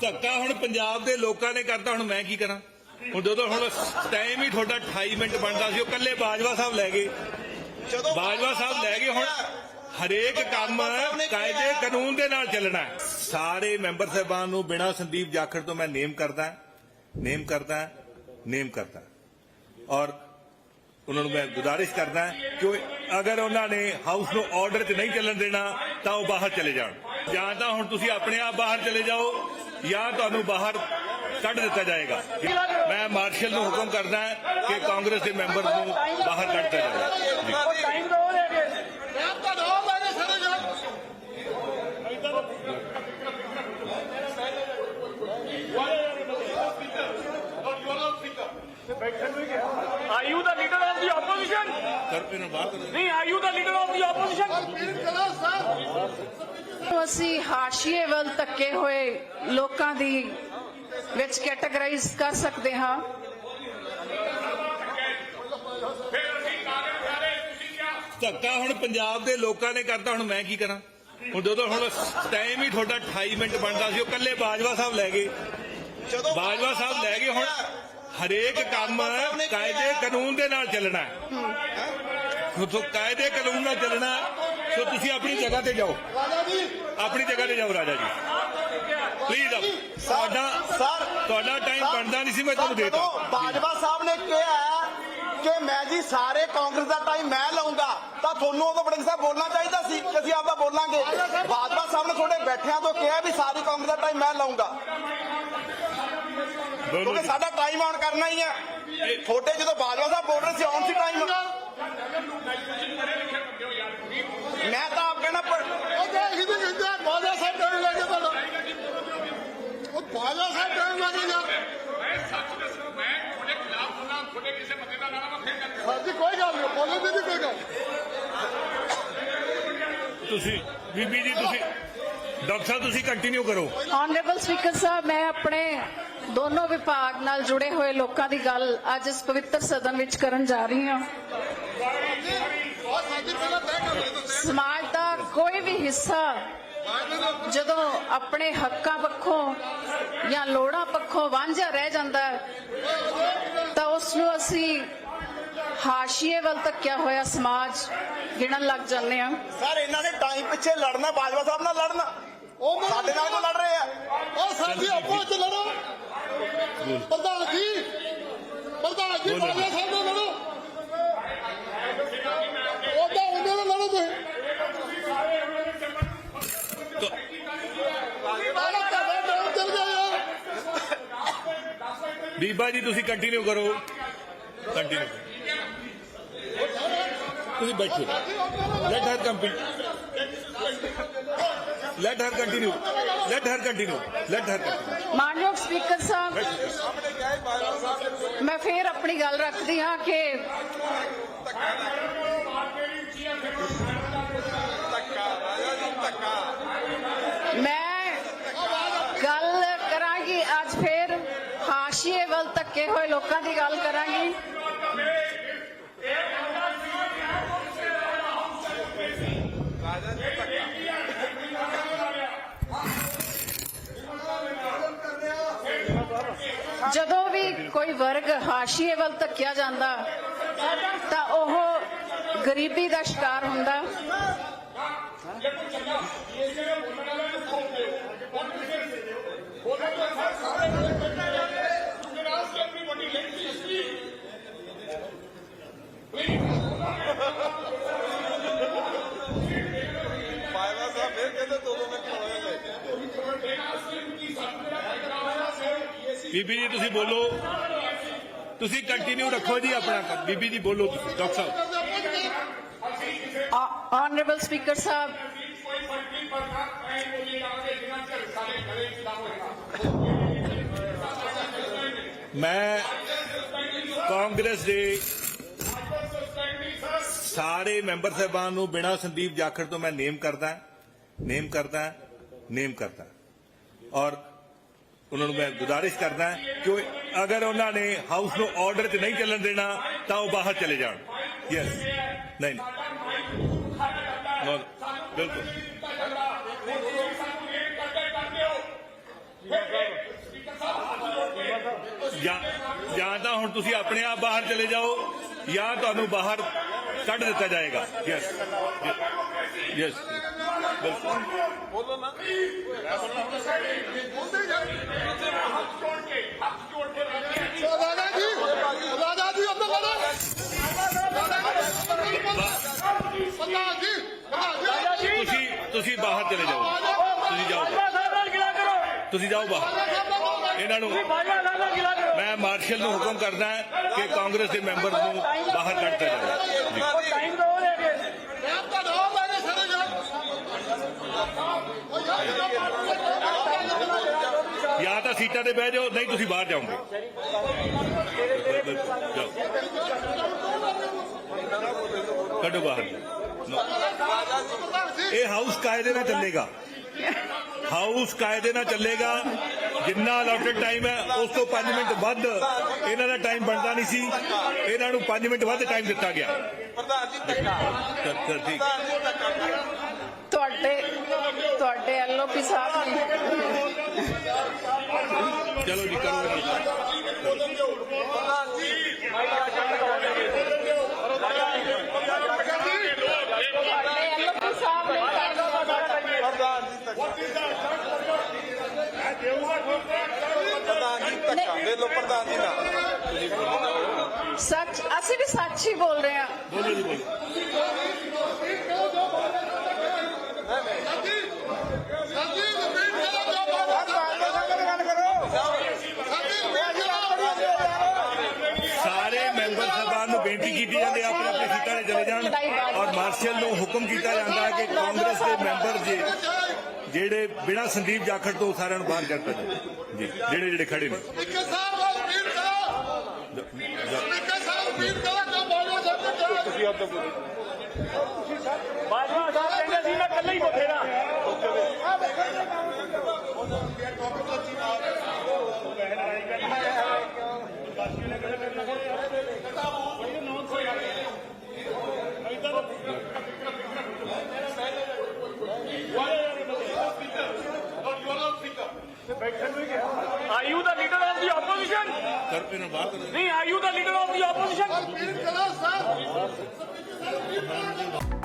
ਧੱਕਾ ਹੁਣ ਪੰਜਾਬ ਦੇ ਲੋਕਾਂ ਨੇ ਕਰਤਾ ਹੁਣ ਮੈਂ ਕੀ ਕਰਾਂ? ਹੁਣ ਜਦੋਂ ਹੁਣ ਟਾਈਮ ਹੀ ਤੁਹਾਡਾ 28 ਮਿੰਟ ਬਣਦਾ ਸੀ ਉਹ ਕੱਲੇ ਬਾਜਵਾ ਸਾਹਿਬ ਲੈ ਗਏ। ਜਦੋਂ ਬਾਜਵਾ ਸਾਹਿਬ ਲੈ ਗਏ ਹੁਣ ਹਰੇਕ ਕੰਮ ਕਾਇਦੇ ਕਾਨੂੰਨ ਦੇ ਨਾਲ ਚੱਲਣਾ ਹੈ। ਸਾਰੇ ਮੈਂਬਰ ਸਾਹਿਬਾਨ ਨੂੰ ਬਿਨਾਂ ਸੰਦੀਪ ਜਾਖੜ ਤੋਂ ਮੈਂ ਨੇਮ ਕਰਦਾ ਨੇਮ ਕਰਦਾ ਨੇਮ ਕਰਦਾ ਔਰ ਉਹਨਾਂ ਨੂੰ ਮੈਂ ਗੁਜ਼ਾਰਿਸ਼ ਕਰਦਾ ਕਿ ਅਗਰ ਉਹਨਾਂ ਨੇ ਹਾਊਸ ਨੂੰ ਆਰਡਰ 'ਚ ਨਹੀਂ ਚੱਲਣ ਦੇਣਾ ਤਾਂ ਉਹ ਬਾਹਰ ਚਲੇ ਜਾਣ। ਜਾਂ ਤਾਂ ਹੁਣ ਤੁਸੀਂ ਆਪਣੇ ਆਪ ਬਾਹਰ ਚਲੇ ਜਾਓ ਜਾਂ ਤੁਹਾਨੂੰ ਬਾਹਰ ਕੱਢ ਦਿੱਤਾ ਜਾਏਗਾ ਮੈਂ ਮਾਰਸ਼ਲ ਨੂੰ ਹੁਕਮ ਕਰਦਾ ਕਿ ਕਾਂਗਰਸ ਦੇ ਮੈਂਬਰ ਨੂੰ ਬਾਹਰ ਕੱਢ ਦਿੱਤਾ ਜਾਵੇ ਜੀ। ਟਾਈਮ ਦੋ ਲੈ ਕੇ Are you the leader of the opposition? ਕਰ ਇਹਨਾਂ ਬਾਹਰ ਕਰੋ ਨਹੀਂ are you the leader of the opposition? ਅਸੀਂ ਹਾਸ਼ੀਏ ਵੱਲ ਧੱਕੇ ਹੋਏ ਲੋਕਾਂ ਦੀ ਵਿੱਚ ਕੈਟਾਗਰਾਈਜ਼ ਕਰ ਸਕਦੇ ਹਾਂ। ਧੱਕਾ ਹੁਣ ਪੰਜਾਬ ਦੇ ਲੋਕਾਂ ਨੇ ਕਰਤਾ ਹੁਣ ਮੈਂ ਕੀ ਕਰਾਂ? ਹੁਣ ਜਦੋਂ ਹੁਣ ਟਾਈਮ ਹੀ ਤੁਹਾਡਾ 28 ਮਿੰਟ ਬਣਦਾ ਸੀ ਉਹ ਕੱਲੇ ਬਾਜਵਾ ਸਾਹਿਬ ਲੈ ਗਏ। ਜਦੋਂ ਬਾਜਵਾ ਸਾਹਿਬ ਲੈ ਗਏ ਹੁਣ ਹਰੇਕ ਕੰਮ ਕਾਇਦੇ ਕਾਨੂੰਨ ਦੇ ਨਾਲ ਚੱਲਣਾ ਹੈ। ਸੋ ਕਾਇਦੇ ਕਾਨੂੰਨ ਨਾਲ ਚੱਲਣਾ ਹੈ। ਸੋ ਤੁਸੀਂ ਆਪਣੀ ਜਗ੍ਹਾ ਤੇ ਜਾਓ। ਆਪਣੀ ਜਗ੍ਹਾ ਤੇ ਜਾਓ ਰਾਜਾ ਜੀ। ਪਲੀਜ਼ ਤੁਹਾਡਾ ਸਰ ਤੁਹਾਡਾ ਟਾਈਮ ਬਣਦਾ ਨਹੀਂ ਸੀ ਮੈਂ ਤੁਹਾਨੂੰ ਦੇਤਾ। ਬਾਜਵਾ ਸਾਹਿਬ ਨੇ ਕਿਹਾ ਕਿ ਮੈਂ ਜੀ ਸਾਰੇ ਕਾਂਗਰਸ ਦਾ ਟਾਈਮ ਮੈਂ ਲਵਾਂਗਾ ਤਾਂ ਤੁਹਾਨੂੰ ਉਦੋਂ ਵੜਿੰਗ ਸਾਹਿਬ ਬੋਲਣਾ ਚਾਹੀਦਾ ਸੀ ਕਿ ਅਸੀਂ ਆਪਦਾ ਬੋਲਾਂਗੇ। ਬਾਜਵਾ ਸਾਹਿਬ ਨੇ ਤੁਹਾਡੇ ਬੈਠਿਆਂ ਤੋਂ ਕਿਹਾ ਵੀ ਸਾਰੀ ਕਾਂਗਰਸ ਦਾ ਟਾਈਮ ਮੈਂ ਲਵਾਂਗਾ ਦੋਨੋਂ ਕਿਉਂਕਿ। ਸਾਡਾ ਟਾਈਮ ਆਨ ਕਰਨਾ ਹੀ ਹੈ ਤੁਹਾਡੇ ਜਦੋਂ ਬਾਜਵਾ ਸਾਹਿਬ ਬੋਲ ਰਹੇ ਸੀ ਆਨ ਸੀ ਟਾਈਮ ਮੈਂ ਤਾਂ ਆਪ ਕਹਿਣਾ ਪਰ ਉਹਦੇ ਅਸੀਂ ਤਾਂ ਕਹਿੰਦੇ ਆ ਬਾਜਾ ਸਾਹਿਬ ਟਰਨ ਲੱਗੇ ਤੁਹਾਡਾ। ਉਹ ਬਾਜਾ ਸਾਹਿਬ ਟਰਨ ਲੱਗੇਗਾ ਮੈਂ ਸੱਚ ਦੱਸਣਾ ਮੈਂ ਤੁਹਾਡੇ ਖਿਲਾਫ ਬੋਲਾਂ ਤੁਹਾਡੇ ਕਿਸੇ ਬੰਦੇ ਦਾ ਨਾਮ ਮੈਂ ਫੇਰ ਕਰ ਸਾਡੀ ਕੋਈ ਗੱਲ ਨਹੀਂ ਬੋਲਣ ਦੀ ਨਹੀਂ ਕੋਈ ਗੱਲ ਤੁਸੀਂ ਬੀਬੀ ਜੀ ਤੁਸੀਂ ਡਾਕਟਰ ਸਾਹਿਬ ਤੁਸੀਂ ਕੰਟੀਨਿਊ ਕਰੋ। ਆਨਰੇਬਲ ਸਪੀਕਰ ਸਾਹਿਬ ਮੈਂ ਆਪਣੇ ਦੋਨੋਂ ਵਿਭਾਗ ਨਾਲ ਜੁੜੇ ਹੋਏ ਲੋਕਾਂ ਦੀ ਗੱਲ ਅੱਜ ਇਸ ਪਵਿੱਤਰ ਸਦਨ ਵਿੱਚ ਕਰਨ ਜਾ ਰਹੀ ਹਾਂ। ਸਮਾਜ ਦਾ ਕੋਈ ਵੀ ਹਿੱਸਾ ਜਦੋਂ ਆਪਣੇ ਹੱਕਾਂ ਪੱਖੋਂ ਜਾਂ ਲੋੜਾਂ ਪੱਖੋਂ ਵਾਂਝਾ ਰਹਿ ਜਾਂਦਾ ਹੈ ਤਾਂ ਉਸ ਨੂੰ ਅਸੀਂ ਹਾਸ਼ੀਏ ਵੱਲ ਧੱਕਿਆ ਹੋਇਆ ਸਮਾਜ ਗਿਣਨ ਲੱਗ ਜਾਂਦੇ ਹਾਂ। ਸਰ ਇਹਨਾਂ ਨੇ ਟਾਈਮ ਪਿੱਛੇ ਲੜਨਾ ਬਾਜਵਾ ਸਾਹਿਬ ਨਾਲ ਲੜਨਾ। ਉਹ ਸਾਡੇ ਨਾਲ ਕਿਉਂ ਲੜ ਰਹੇ ਆ। ਉਹ ਸਾਡੀ ਆਪੋ ਚ ਲੜੋ। ਪ੍ਰਧਾਨ ਜੀ ਪ੍ਰਧਾਨ ਜੀ ਬੋਲੋ। ਬਾਜਾ ਸਾਹਿਬ ਨਾਲ ਲੜੋ ਉਹਦਾ ਉਹਦੇ ਨਾਲ ਲੜੋ ਤੁਸੀਂ ਬਾਲਾ ਤੁਹਾਡਾ ਟਾਈਮ ਚੱਲ ਗਿਆ ਯਾਰ ਬੀਬਾ ਜੀ ਤੁਸੀਂ ਕੰਟੀਨਿਊ ਕਰੋ। ਕੰਟੀਨਿਊ ਤੁਸੀਂ ਬੈਠੋ। Let her complete let her continue let her continue let her continue ਮਾਨਯੋਗ ਸਪੀਕਰ ਸਾਹਿਬ ਮੈਂ ਫੇਰ ਆਪਣੀ ਗੱਲ ਰੱਖਦੀ ਹਾਂ ਕਿ ਮੈਂ ਗੱਲ ਕਰਾਂਗੀ ਅੱਜ ਫੇਰ ਹਾਸ਼ੀਏ ਵੱਲ ਹੋਏ ਲੋਕਾਂ ਦੀ ਗੱਲ ਕਰਾਂਗੀ। ਜਦੋਂ ਵੀ ਕੋਈ ਵਰਗ ਹਾਸ਼ੀਏ ਵੱਲ ਧੱਕਿਆ ਜਾਂਦਾ, ਤਾਂ ਉਹ ਗਰੀਬੀ ਦਾ ਸ਼ਿਕਾਰ ਹੁੰਦਾ। ਬਾਜਵਾ ਸਾਹਿਬ ਫਿਰ ਕਹਿੰਦੇ ਦੋ ਦੋ ਮਿੰਟ ਹੋਏ ਬੀਬੀ ਜੀ ਤੁਸੀਂ ਬੋਲੋ। ਤੁਸੀਂ ਕੰਟੀਨਿਊ ਰੱਖੋ ਜੀ ਆਪਣਾ ਕੰਮ। ਬੀਬੀ ਜੀ ਬੋਲੋ ਡਾਕਟਰ ਸਾਹਿਬ। ਆਨਰੇਬਲ ਸਪੀਕਰ ਸਾਹਿਬ। ਮੈਂ ਕਾਂਗਰਸ ਦੇ ਸਾਰੇ ਮੈਂਬਰ ਸਾਹਿਬਾਨ ਨੂੰ ਬਿਨਾਂ ਸੰਦੀਪ ਜਾਖੜ ਤੋਂ ਮੈਂ ਨੇਮ ਕਰਦਾ ਨੇਮ ਕਰਦਾ ਨੇਮ ਕਰਦਾ। ਔਰ ਉਹਨਾਂ ਨੂੰ ਮੈਂ ਗੁਜ਼ਾਰਿਸ਼ ਕਰਦਾ ਕਿ ਅਗਰ ਉਹਨਾਂ ਨੇ ਹਾਊਸ ਨੂੰ ਆਰਡਰ 'ਚ ਨਹੀਂ ਚੱਲਣ ਦੇਣਾ, ਤਾਂ ਉਹ ਬਾਹਰ ਚਲੇ ਜਾਣ। ਯੈਸ ਨਹੀਂ ਬਿਲਕੁਲ। ਜਾਂ ਤਾਂ ਹੁਣ ਤੁਸੀਂ ਆਪਣੇ ਆਪ ਬਾਹਰ ਚਲੇ ਜਾਓ, ਜਾਂ ਤੁਹਾਨੂੰ ਬਾਹਰ ਕੱਢ ਦਿੱਤਾ ਜਾਏਗਾ। ਯੈਸ ਯੈਸ ਬਿਲਕੁਲ ਰਾਜਾ ਜੀ ਰਾਜਾ ਜੀ ਅੰਦਰ ਕਰੋ ਪ੍ਰਧਾਨ ਜੀ ਪ੍ਰਧਾਨ ਜੀ ਤੁਸੀਂ ਤੁਸੀਂ ਬਾਹਰ ਚਲੇ ਜਾਓ ਤੁਸੀਂ ਜਾਓ ਬਾਜਵਾ ਸਾਹਿਬ ਨਾਲ ਗਿਲਾ ਕਰੋ ਤੁਸੀਂ ਜਾਓ ਬਾਹਰ ਇਹਨਾਂ ਨੂੰ ਬਾਜਵਾ ਸਾਹਿਬ ਨਾਲ ਗਿਲਾ ਕਰੋ ਮੈਂ ਮਾਰਸ਼ਲ ਨੂੰ ਹੁਕਮ ਕਰਦਾ ਕਿ ਕਾਂਗਰਸ ਦੇ ਮੈਂਬਰ ਨੂੰ ਬਾਹਰ ਕੱਢ ਦਿੱਤਾ ਜਾਵੇ ਜੀ। ਉਹ ਟਾਈਮ ਦੋ ਲੈ ਕੇ ਮੈਂ ਤਾਂ ਰੋ ਲੈਣੇ ਸਾਰੇ ਜਣ ਜਾਂ ਤਾਂ ਸੀਟਾਂ ਤੇ ਬਹਿ ਜਾਓ ਨਹੀਂ ਤੁਸੀਂ ਬਾਹਰ ਜਾਓਗੇ। ਜਾਓ। ਕੱਢੋ ਬਾਹਰ। ਇਹ ਹਾਊਸ ਕਾਇਦੇ ਨਾਲ ਚੱਲੇਗਾ? ਹਾਊਸ ਕਾਇਦੇ ਨਾਲ ਚੱਲੇਗਾ? ਜਿੰਨਾ ਅਲਾਟਡ ਟਾਈਮ ਹੈ ਉਸ ਤੋਂ 5 ਮਿੰਟ ਵੱਧ ਇਹਨਾਂ ਦਾ ਟਾਈਮ ਬਣਦਾ ਨਹੀਂ ਸੀ। ਇਹਨਾਂ ਨੂੰ 5 ਮਿੰਟ ਵੱਧ ਟਾਈਮ ਦਿੱਤਾ ਗਿਆ। ਪ੍ਰਧਾਨ ਜੀ ਧੱਕਾ ਠੀਕ। ਤੁਹਾਡੇ ਐਲਓਪੀ ਸਾਹਿਬ ਨੇ ਚਲੋ ਜੀ ਕਰੋ ਜੀ ਤੁਹਾਡੇ ਐਲਓਪੀ ਸਾਹਿਬ ਨੇ ਕਰ ਦੋ ਪ੍ਰਧਾਨ ਜੀ। ਧੱਕਾ ਪ੍ਰਧਾਨ ਜੀ ਧੱਕਾ ਦੇ ਲੋ ਪ੍ਰਧਾਨ ਜੀ ਨਾਲ ਸੱਚ ਅਸੀਂ ਵੀ ਸੱਚ ਹੀ ਬੋਲ ਰਹੇ ਹਾਂ। ਬੋਲੋ ਜੀ ਬੋਲੋ ਸਾਡੀ ਰਿਪੀਟ ਕਰੋ ਜੋ ਬਾਬਾ ਗੱਲ ਕਰੋ ਸਾਡੀ ਰਿਪੀਟ ਕਰੋ ਸਾਰੇ ਮੈਂਬਰ ਸਾਹਿਬਾਨ ਨੂੰ ਬੇਨਤੀ ਕੀਤੀ ਜਾਂਦੀ ਹੈ ਆਪਣੇ ਆਪਣੇ ਸੀਟਾਂ ਤੇ ਚਲੇ ਜਾਣ ਔਰ ਮਾਰਸ਼ਲ ਨੂੰ ਹੁਕਮ ਕੀਤਾ ਜਾਂਦਾ ਹੈ ਕਿ ਕਾਂਗਰਸ ਦੇ ਮੈਂਬਰ ਜੇ ਜਿਹੜੇ ਬਿਨਾਂ ਸੰਦੀਪ ਜਾਖੜ ਤੋਂ ਸਾਰਿਆਂ ਨੂੰ ਬਾਹਰ ਕੱਢ ਦਿੱਤਾ ਜਾਵੇ। ਜੀ ਜਿਹੜੇ ਜਿਹੜੇ ਖੜੇ ਨੇ। ਨਿੱਕੇ ਸਾਹਿਬ ਨੂੰ ਰਿਪੀਟ ਕਰੋ ਨਿੱਕੇ ਸਾਹਿਬ ਰਿਪੀਟ ਕਰੋ ਜੋ। ਬਾਬਾ ਸਾਹਿਬ ਨੇ ਕਿਹਾ ਬਾਜਵਾ ਸਾਹਿਬ ਕਹਿੰਦੇ ਸੀ ਮੈਂ ਇਕੱਲਾ ਹੀ ਬਥੇਰਾ। Opposition? ਕਰ ਇਹਨਾਂ ਨੂੰ ਬਾਹਰ ਕਰੋ ਨਹੀਂ are